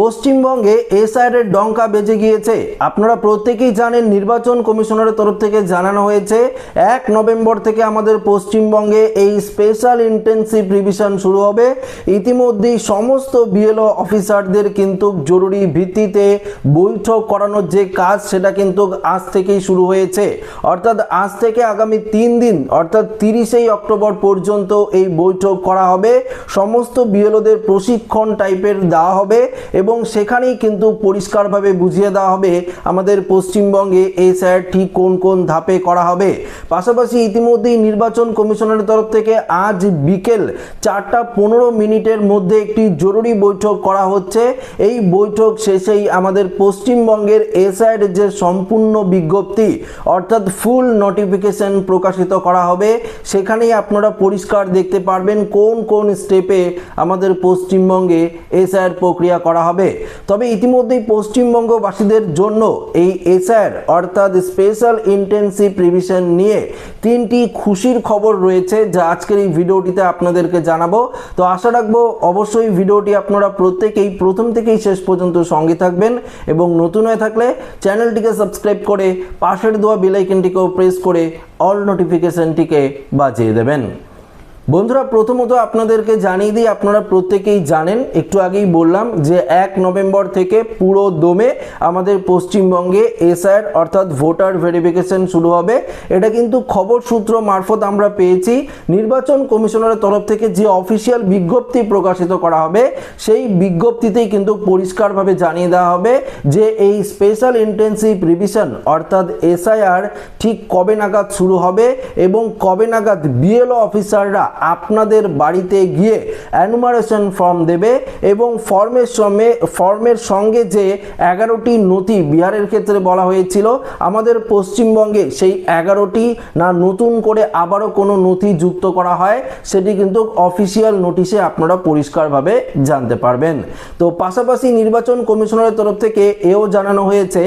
পশ্চিমবঙ্গে এসআইআরের ডঙ্কা বেজে গিয়েছে। আপনারা প্রত্যেকেই জানেন নির্বাচন কমিশনারের তরফ থেকে জানানো হয়েছে, এক নভেম্বর থেকে আমাদের পশ্চিমবঙ্গে এই স্পেশাল ইন্টেন্সিভ রিভিশন শুরু হবে। ইতিমধ্যেই সমস্ত বিএলও অফিসারদের কিন্তু জরুরি ভিত্তিতে বৈঠক করানোর যে কাজ, সেটা কিন্তু আজ থেকেই শুরু হয়েছে। অর্থাৎ আজ থেকে আগামী তিন দিন, অর্থাৎ তিরিশেই অক্টোবর পর্যন্ত এই বৈঠক করা হবে। সমস্ত বিএলওদের প্রশিক্ষণ টাইপের দেওয়া হবে এবং সেখানেই কিন্তু পরিষ্কারভাবে বুঝিয়ে দেওয়া হবে আমাদের পশ্চিমবঙ্গে এই স্যার ঠিক কোন কোন ধাপে করা হবে। পাশাপাশি ইতিমধ্যেই নির্বাচন কমিশনের তরফ থেকে আজ বিকেল চারটা পনেরো মিনিটের মধ্যে একটি জরুরি বৈঠক করা হচ্ছে। এই বৈঠক শেষেই আমাদের পশ্চিমবঙ্গের এসআইয়ের যে সম্পূর্ণ বিজ্ঞপ্তি, অর্থাৎ ফুল নোটিফিকেশন প্রকাশিত করা হবে, সেখানেই আপনারা পরিষ্কার দেখতে পারবেন কোন কোন স্টেপে আমাদের পশ্চিমবঙ্গে এসআইয়ের প্রক্রিয়া করা হবে। তবে ইতিমধ্যেই পশ্চিমবঙ্গবাসীদের জন্য এই এসআইআর অর্থাৎ স্পেশাল ইন্টেন্সিভ রিভিশন নিয়ে তিনটি খুশির খবর রয়েছে যা আজকের এই ভিডিওটিতে আপনাদেরকে জানাব। তো আশা রাখব অবশ্যই ভিডিওটি আপনারা প্রত্যেকেই প্রথম থেকেই শেষ পর্যন্ত সঙ্গে থাকবেন এবং নতুন হয়ে থাকলে চ্যানেলটিকে সাবস্ক্রাইব করে পাশের দেওয়া বেলাইকনটিকেও প্রেস করে অল নোটিফিকেশনটিকে বাজিয়ে দেবেন। বন্ধুরা, প্রথমত আপনাদেরকে জানিয়ে দিই, আপনারা প্রত্যেকেই জানেন, একটু আগেই বললাম যে এক নভেম্বর থেকে পুরো দমে আমাদের পশ্চিমবঙ্গে এসআইআর অর্থাৎ ভোটার ভেরিফিকেশন শুরু হবে। এটা কিন্তু খবর সূত্র মারফত আমরা পেয়েছি। নির্বাচন কমিশনারের তরফ থেকে যে অফিসিয়াল বিজ্ঞপ্তি প্রকাশিত করা হবে, সেই বিজ্ঞপ্তিতেই কিন্তু পরিষ্কারভাবে জানিয়ে দেওয়া হবে যে এই স্পেশাল ইন্টেন্সিভ রিভিশন অর্থাৎ এসআইআর ঠিক কবে নাগাদ শুরু হবে এবং কবে নাগাদ বিএলও অফিসাররা আপনাদের বাড়িতে গিয়ে অ্যানুমারেশন ফর্ম দেবে এবং ফর্মের সঙ্গে ফর্মের সঙ্গে যে এগারোটি নথি বিহারের ক্ষেত্রে বলা হয়েছিল, আমাদের পশ্চিমবঙ্গে সেই এগারোটি না নতুন করে আবারও কোনো নথি যুক্ত করা হয়, সেটি কিন্তু অফিসিয়াল নোটিশে আপনারা পরিষ্কারভাবে জানতে পারবেন। তো পাশাপাশি নির্বাচন কমিশনারের তরফ থেকে এও জানানো হয়েছে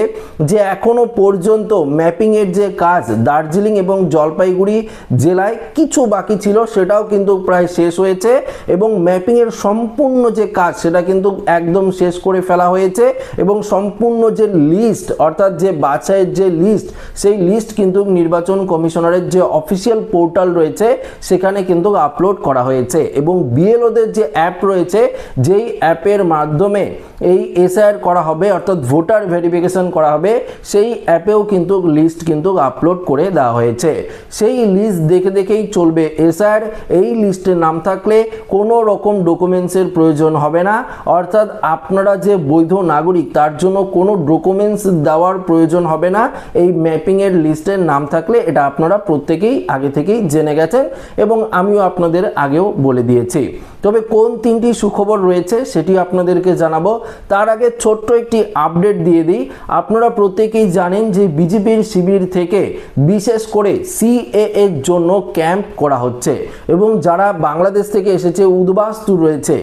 যে এখনও পর্যন্ত ম্যাপিংয়ের যে কাজ দার্জিলিং এবং জলপাইগুড়ি জেলায় কিছু বাকি ছিল সেটাও কিন্তু প্রায় শেষ হয়েছে এবং ম্যাপিংয়ের সম্পূর্ণ যে কাজ সেটা কিন্তু একদম শেষ করে ফেলা হয়েছে এবং সম্পূর্ণ যে লিস্ট অর্থাৎ যে বাছাইয়ের যে লিস্ট সেই লিস্ট কিন্তু নির্বাচন কমিশনারের যে অফিসিয়াল পোর্টাল রয়েছে সেখানে কিন্তু আপলোড করা হয়েছে এবং বিএলওদের যে অ্যাপ রয়েছে যেই অ্যাপের মাধ্যমে এই এসআইআর করা হবে, অর্থাৎ ভোটার ভেরিফিকেশন করা হবে, সেই অ্যাপেও কিন্তু লিস্ট কিন্তু আপলোড করে দেওয়া হয়েছে। সেই লিস্ট দেখে দেখেই চলবে এসআইআর এই লিস্টে নাম থাকলে কোনো রকম ডকুমেন্টসের প্রয়োজন হবে না। অর্থাৎ আপনারা যে বৈধ নাগরিক, তার জন্য কোনো ডকুমেন্টস দেওয়ার প্রয়োজন হবে না। এই ম্যাপিংয়ের লিস্টের নাম থাকলে এটা আপনারা প্রত্যেকেই আগে থেকেই জেনে গেছেন এবং আমিও আপনাদের আগেও বলে দিয়েছি। তবে কোন তিনটি সুখবর রয়েছে সেটি আপনাদেরকে জানাব। তার আগে ছোট্ট একটি আপডেট দিয়ে দিই। আপনারা প্রত্যেকেই জানেন যে বিজেপির শিবির থেকে বিশেষ করে সিএ এর জন্য ক্যাম্প করা হচ্ছে। এবং যারা বাংলাদেশ থেকে এসেছে, উদ্বাস্তু রয়েছে।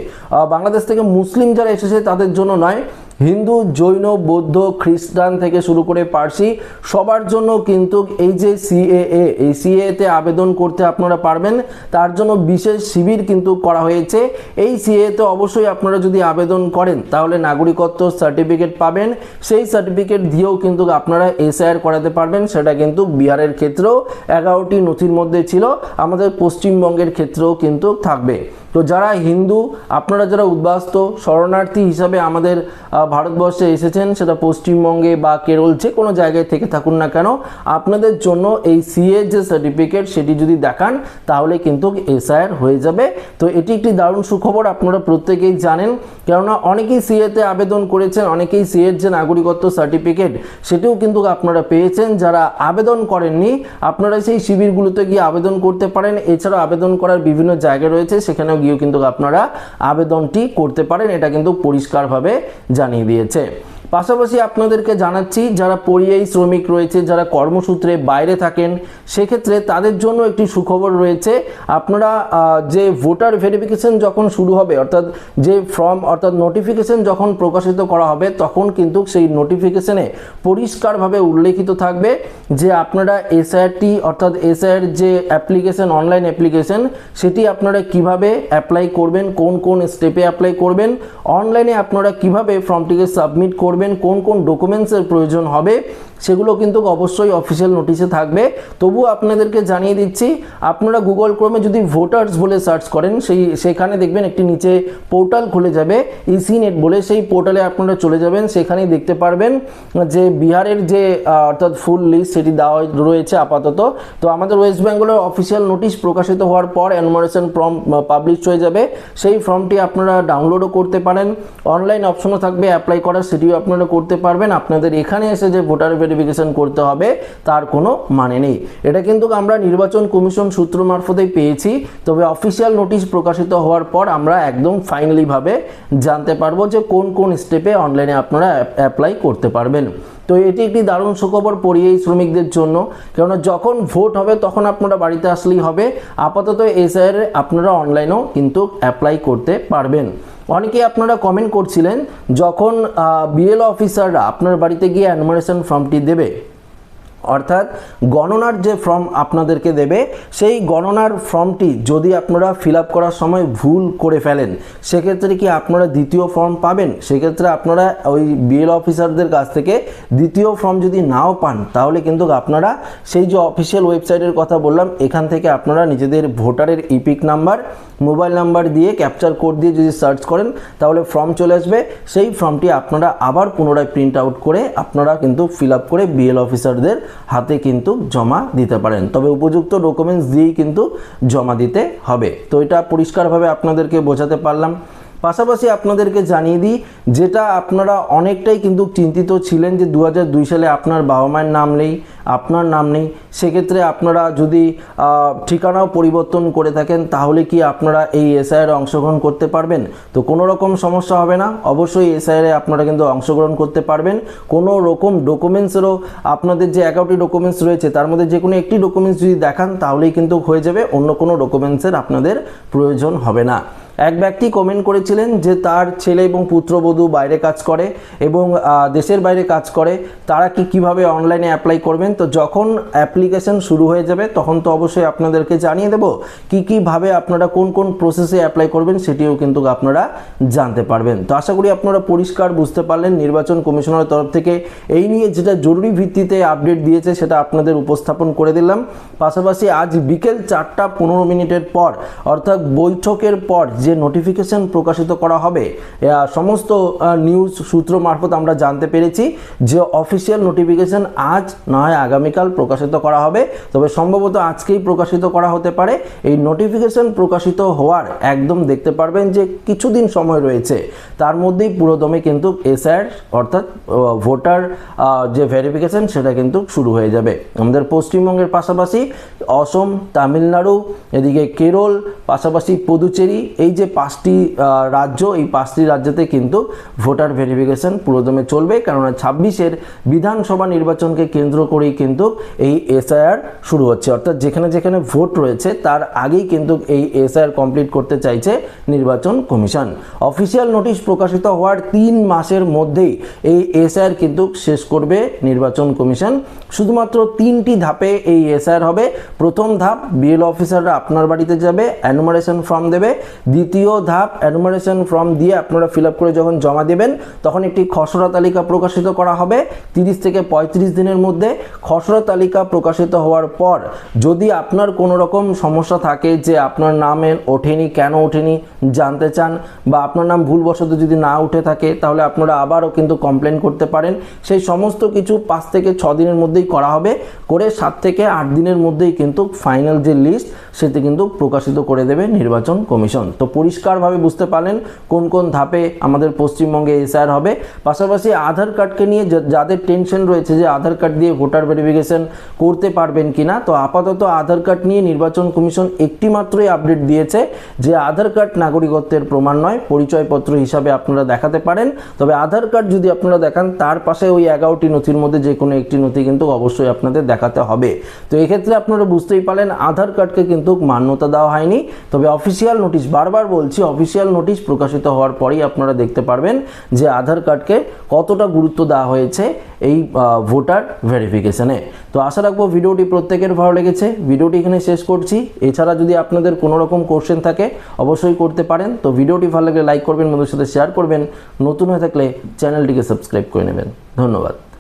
বাংলাদেশ থেকে মুসলিম যারা এসেছে, তাদের জন্য নয় হিন্দু, জৈন, বৌদ্ধ, খ্রিস্টান থেকে শুরু করে পার্সি, সবার জন্য কিন্তু এই যে সিএএ এই সিএতে আবেদন করতে আপনারা পারবেন। তার জন্য বিশেষ শিবির কিন্তু করা হয়েছে। এই সিএতে অবশ্যই আপনারা যদি আবেদন করেন, তাহলে নাগরিকত্ব সার্টিফিকেট পাবেন। সেই সার্টিফিকেট দিয়েও কিন্তু আপনারা এসআইআর করাতে পারবেন। সেটা কিন্তু বিহারের ক্ষেত্রেও এগারোটি নথির মধ্যে ছিল। আমাদের পশ্চিমবঙ্গের ক্ষেত্রেও কিন্তু থাকবে। তো যারা হিন্দু, আপনারা যারা উদ্বাস্ত শরণার্থী হিসাবে আমাদের ভারতবর্ষে এসেছেন, সেটা পশ্চিমবঙ্গে বা কেরল যে কোনো জায়গায় থেকে থাকুন না কেন, আপনাদের জন্য এই সিএ যে সার্টিফিকেট সেটি যদি দেখান, তাহলে কিন্তু এসআইআর হয়ে যাবে। তো এটি একটি দারুণ সুখবর, আপনারা প্রত্যেকেই জানেন। কেননা অনেকেই সিএতে আবেদন করেছেন, অনেকেই সিএর যে নাগরিকত্ব সার্টিফিকেট সেটিও কিন্তু আপনারা পেয়েছেন। যারা আবেদন করেননি, আপনারা সেই শিবিরগুলোতে গিয়ে আবেদন করতে পারেন। এছাড়াও আবেদন করার বিভিন্ন জায়গা রয়েছে, সেখানেও গিয়েও কিন্তু আপনারা আবেদনটি করতে পারেন এটা কিন্তু পরিষ্কারভাবে জানিয়ে দিয়েছে। পাশাপাশি আপনাদেরকে জানাচ্ছি, যারা পরিযায়ী শ্রমিক রয়েছে, যারা কর্মসূত্রে বাইরে থাকেন, সেক্ষেত্রে তাদের জন্য একটি সুখবর রয়েছে। আপনারা যে ভোটার ভেরিফিকেশন যখন শুরু হবে, অর্থাৎ যে ফর্ম অর্থাৎ নোটিফিকেশন যখন প্রকাশিত করা হবে, তখন কিন্তু সেই নোটিফিকেশনে পরিষ্কারভাবে উল্লেখিত থাকবে যে আপনারা এসআইআরটি অর্থাৎ এসআইআর যে অ্যাপ্লিকেশন অনলাইন অ্যাপ্লিকেশন সেটি আপনারা কীভাবে অ্যাপ্লাই করবেন, কোন কোন স্টেপে অ্যাপ্লাই করবেন অনলাইনে আপনারা কীভাবে ফর্মটিকে সাবমিট করবেন কোন কোন ডকুমেন্টসের প্রয়োজন হবে, সেগুলো কিন্তু অবশ্যই অফিসিয়াল নোটিশে থাকবে। তবু আপনাদেরকে জানিয়ে দিচ্ছি, আপনারা গুগল ক্রোমে যদি ভোটার্স বলে সার্চ করেন, সেই, সেখানে দেখবেন একটি নিচে পোর্টাল খুলে যাবে ইসি নেট বলে সেই পোর্টালে আপনারা চলে যাবেন, সেখানেই দেখতে পারবেন যে বিহারের যে অর্থাৎ ফুল লিস্ট সেটি দেওয়া রয়েছে আপাতত। তো আমাদের ওয়েস্ট বেঙ্গলের অফিসিয়াল নোটিশ প্রকাশিত হওয়ার পর অ্যানুমারেশন ফর্ম পাবলিশ হয়ে যাবে। সেই ফর্মটি আপনারা ডাউনলোডও করতে পারেন। অনলাইন অপশনও থাকবে অ্যাপ্লাই করার, সেটিও আপনারা করতে পারবেন। আপনাদের এখানে এসে যে ভোটার ভেরিফিকেশন করতে হবে, তার কোনো মানে নেই। এটা কিন্তু আমরা নির্বাচন কমিশন সূত্র মারফতেই পেয়েছি। তবে অফিসিয়াল নোটিশ প্রকাশিত হওয়ার পর আমরা একদম ফাইনালিভাবে জানতে পারব যে কোন কোন স্টেপে অনলাইনে আপনারা অ্যাপ্লাই করতে পারবেন। তো এটি একটি দারুণ সুখবর পড়িয়ে এই শ্রমিকদের জন্য। কেননা যখন ভোট হবে, তখন আপনারা বাড়িতে আসলেই হবে। আপাতত এসআইয়ের আপনারা অনলাইনেও কিন্তু অ্যাপ্লাই করতে পারবেন। অনেকে আপনারা কমেন্ট করছিলেন, যখন বিএল অফিসাররা আপনার বাড়িতে গিয়ে অ্যানুমারেশন ফর্মটি দেবে অর্থাৎ গণনার যে ফর্ম আপনাদেরকে দেবে, সেই গণনার ফর্মটি যদি আপনারা ফিল করার সময় ভুল করে ফেলেন, সেক্ষেত্রে কি আপনারা দ্বিতীয় ফর্ম পাবেন? সেক্ষেত্রে আপনারা ওই বিএল অফিসারদের কাছ থেকে দ্বিতীয় ফর্ম যদি নাও পান, তাহলে কিন্তু আপনারা সেই যে অফিসিয়াল ওয়েবসাইটের কথা বললাম, এখান থেকে আপনারা নিজেদের ভোটারের ইপিক নাম্বার মোবাইল নাম্বার দিয়ে ক্যাপচার কোড দিয়ে যদি সার্চ করেন, তাহলে ফর্ম চলে আসবে। সেই ফর্মটি আপনারা আবার পুনরায় প্রিন্ট আউট করে আপনারা কিন্তু ফিল করে বিএল অফিসারদের হাতে কিন্তু জমা দিতে পারেন। তবে উপযুক্ত ডকুমেন্টস দিয়েই কিন্তু জমা দিতে হবে। তো এটা পরিষ্কারভাবে আপনাদেরকে বোঝাতে পারলাম। পাশাপাশি আপনাদেরকে জানিয়ে দিই, যেটা আপনারা অনেকটাই কিন্তু চিন্তিত ছিলেন যে দু হাজার দুই সালে আপনার বাবা মায়ের নাম নেই, আপনার নাম নেই, সেক্ষেত্রে আপনারা যদি ঠিকানাও পরিবর্তন করে থাকেন, তাহলে কি আপনারা এই এসআইআর অংশগ্রহণ করতে পারবেন? তো কোনো রকম সমস্যা হবে না, অবশ্যই এসআইআর আপনারা কিন্তু অংশগ্রহণ করতে পারবেন। কোনো রকম ডকুমেন্টসেরও আপনাদের যে এগারোটি ডকুমেন্টস রয়েছে, তার মধ্যে যে কোনো একটি ডকুমেন্টস যদি দেখান, তাহলেই কিন্তু হয়ে যাবে, অন্য কোনো ডকুমেন্টসের আপনাদের প্রয়োজন হবে না। এক ব্যক্তি কমেন্ট করেছিলেন যে তার ছেলে এবং পুত্রবধূ বাইরে কাজ করে এবং দেশের বাইরে কাজ করে, তারা কি কীভাবে অনলাইনে অ্যাপ্লাই করবেন? তো যখন অ্যাপ্লিকেশন শুরু হয়ে যাবে, তখন তো অবশ্যই আপনাদেরকে জানিয়ে দেব কি কীভাবে আপনারা কোন কোন প্রসেসে অ্যাপ্লাই করবেন, সেটিও কিন্তু আপনারা জানতে পারবেন। তো আশা করি আপনারা পরিষ্কার বুঝতে পারলেন, নির্বাচন কমিশনের তরফ থেকে এই নিয়ে যেটা জরুরি ভিত্তিতে আপডেট দিয়েছে, সেটা আপনাদের উপস্থাপন করে দিলাম। পাশাপাশি আজ বিকেল চারটা পনেরো মিনিটের পর, অর্থাৎ বৈঠকের পর যে নোটিফিকেশন প্রকাশিত করা হবে সমস্ত নিউজ সূত্র মারফত আমরা জানতে পেরেছি যে অফিসিয়াল নোটিফিকেশন আজ নয়, আগামীকাল প্রকাশিত করা হবে। তবে সম্ভবত আজকেই প্রকাশিত করা হতে পারে। এই নোটিফিকেশন প্রকাশিত হওয়ার একদম দেখতে পারবেন যে কিছুদিন সময় রয়েছে। তার মধ্যেই পুরোদমে কিন্তু এসআর অর্থাৎ ভোটার যে ভেরিফিকেশন সেটা কিন্তু শুরু হয়ে যাবে। আমাদের পশ্চিমবঙ্গের পাশাপাশি অসম, তামিলনাড়ু, এদিকে কেরল, পাশাপাশি পুদুচেরি, এই যে পাঁচটি রাজ্য, এই পাঁচটি রাজ্যতে কিন্তু ভোটার ভেরিফিকেশন পুরোদমে চলবে। কেননা ছাব্বিশের বিধানসভা নির্বাচনকে কেন্দ্র করেই কিন্তু এই এসআইআর শুরু হচ্ছে। অর্থাৎ যেখানে যেখানে ভোট রয়েছে, তার আগেই কিন্তু এই এসআইআর কমপ্লিট করতে চাইছে নির্বাচন কমিশন। অফিসিয়াল নোটিশ প্রকাশিত হওয়ার তিন মাসের মধ্যেই এই এসআইআর কিন্তু শেষ করবে নির্বাচন কমিশন। শুধুমাত্র তিনটি ধাপে এই এসআইআর হবে। প্রথম ধাপ বিএল অফিসাররা আপনার বাড়িতে যাবে অ্যানুমারেশন ফর্ম দেবে। দ্বিতীয় ধাপ অ্যানুমারেশন ফর্ম দিয়ে আপনারা ফিল করে যখন জমা দেবেন, তখন একটি খসড়া তালিকা প্রকাশিত করা হবে। তিরিশ থেকে পঁয়ত্রিশ দিনের মধ্যে খসড়া তালিকা প্রকাশিত হওয়ার পর যদি আপনার কোনো রকম সমস্যা থাকে যে আপনার নামে ওঠেনি, কেন ওঠেনি, জানতে চান বা আপনার নাম ভুলবশত যদি না উঠে থাকে, তাহলে আপনারা আবারও কিন্তু কমপ্লেন করতে পারেন। সেই সমস্ত কিছু পাঁচ থেকে ছ দিনের মধ্যেই করা হবে। করে সাত থেকে আট দিনের মধ্যেই কিন্তু ফাইনাল যে লিস্ট সেটি কিন্তু প্রকাশিত করে দেবে নির্বাচন কমিশন। তো পরিষ্কারভাবে বুঝতে পারলেন কোন কোন ধাপে আমাদের পশ্চিমবঙ্গে এসআর হবে। পাশাপাশি আধার কার্ডকে নিয়ে যাদের টেনশন রয়েছে যে আধার কার্ড দিয়ে ভোটার ভেরিফিকেশন করতে পারবেন কিনা, তো আপাতত আধার কার্ড নিয়ে নির্বাচন কমিশন একটি মাত্রই আপডেট দিয়েছে যে আধার কার্ড নাগরিকত্বের প্রমাণ নয়, পরিচয়পত্র হিসাবে আপনারা দেখাতে পারেন। তবে আধার কার্ড যদি আপনারা দেখান, তার পাশে ওই এগারোটি নথির মধ্যে যে কোনো একটি নথি কিন্তু অবশ্যই আপনাদের দেখাতে হবে। তো এক্ষেত্রে আপনারা বুঝতেই পারলেন, আধার কার্ডকে কিন্তু মান্যতা দেওয়া হয়নি। তবে অফিসিয়াল নোটিশ বারবার বলছি অফিসিয়াল নোটিশ প্রকাশিত হওয়ার পরেই আপনারা দেখতে পারবেন যে আধার কার্ডকে কতটা গুরুত্ব দেওয়া হয়েছে এই ভোটার ভেরিফিকেশনে তো আশা রাখব ভিডিওটি প্রত্যেকের ভালো লেগেছে। ভিডিওটি এখানে শেষ করছি। এছাড়া যদি আপনাদের কোনো রকম কোশ্চেন থাকে, অবশ্যই করতে পারেন। তো ভিডিওটি ভালো লাগলে লাইক করবেন বন্ধুর সাথে শেয়ার করবেন। নতুন হয়ে থাকলে চ্যানেলটিকে সাবস্ক্রাইব করে নেবেন। ধন্যবাদ।